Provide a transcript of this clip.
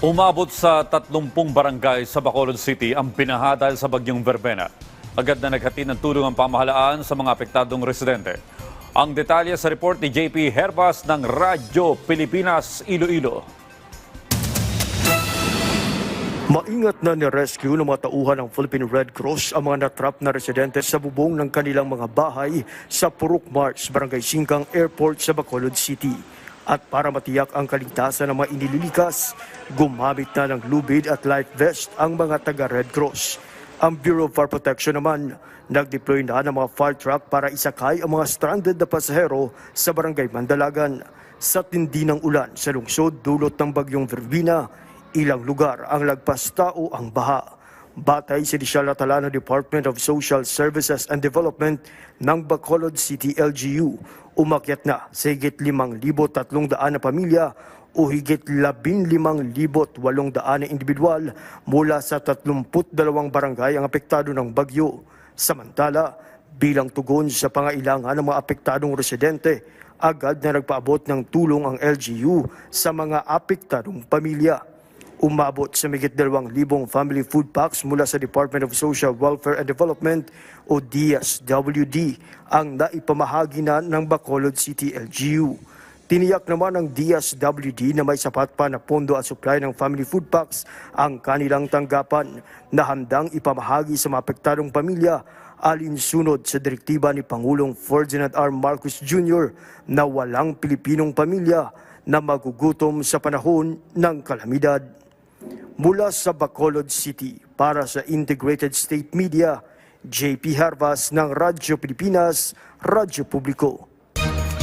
Umabot sa 30 barangay sa Bacolod City ang binaha dahil sa bagyong Verbena. Agad na naghati ng tulong ang pamahalaan sa mga apektadong residente. Ang detalye sa report ni JP Herbas ng Radyo Pilipinas Iloilo. Maingat na ni-rescue ng mga tauhan ng Philippine Red Cross ang mga natrap na residente sa bubong ng kanilang mga bahay sa Purok Mars, Barangay Singkang Airport sa Bacolod City. At para matiyak ang kaligtasan ng mga inililikas, gumamit na ng lubid at life vest ang mga taga-Red Cross. Ang Bureau of Fire Protection naman, nag-deploy na ng mga fire truck para isakay ang mga stranded na pasahero sa Barangay Mandalagan. Sa tindi ng ulan sa lungsod dulot ng bagyong Verbina, ilang lugar ang lagpas tao ang baha. Batay sa Disyal na Department of Social Services and Development ng Bacolod City LGU, umakyat na sa higit 5,300 na pamilya o higit 15,800 na individual mula sa 32 barangay ang apektado ng bagyo. Samantala, bilang tugon sa pangailangan ng mga apektadong residente, agad na nagpaabot ng tulong ang LGU sa mga apektadong pamilya. Umabot sa migit 2,000 family food packs mula sa Department of Social Welfare and Development o DSWD ang naipamahagi na ng Bacolod City LGU. Tiniyak naman ng DSWD na may sapat pa na pondo at supply ng family food packs ang kanilang tanggapan na handang ipamahagi sa mga apektadong pamilya alinsunod sa direktiba ni Pangulong Ferdinand R. Marcos Jr. na walang Pilipinong pamilya na magugutom sa panahon ng kalamidad. Mula sa Bacolod City para sa Integrated State Media, JP Harvas ng Radyo Pilipinas, Radyo Publiko.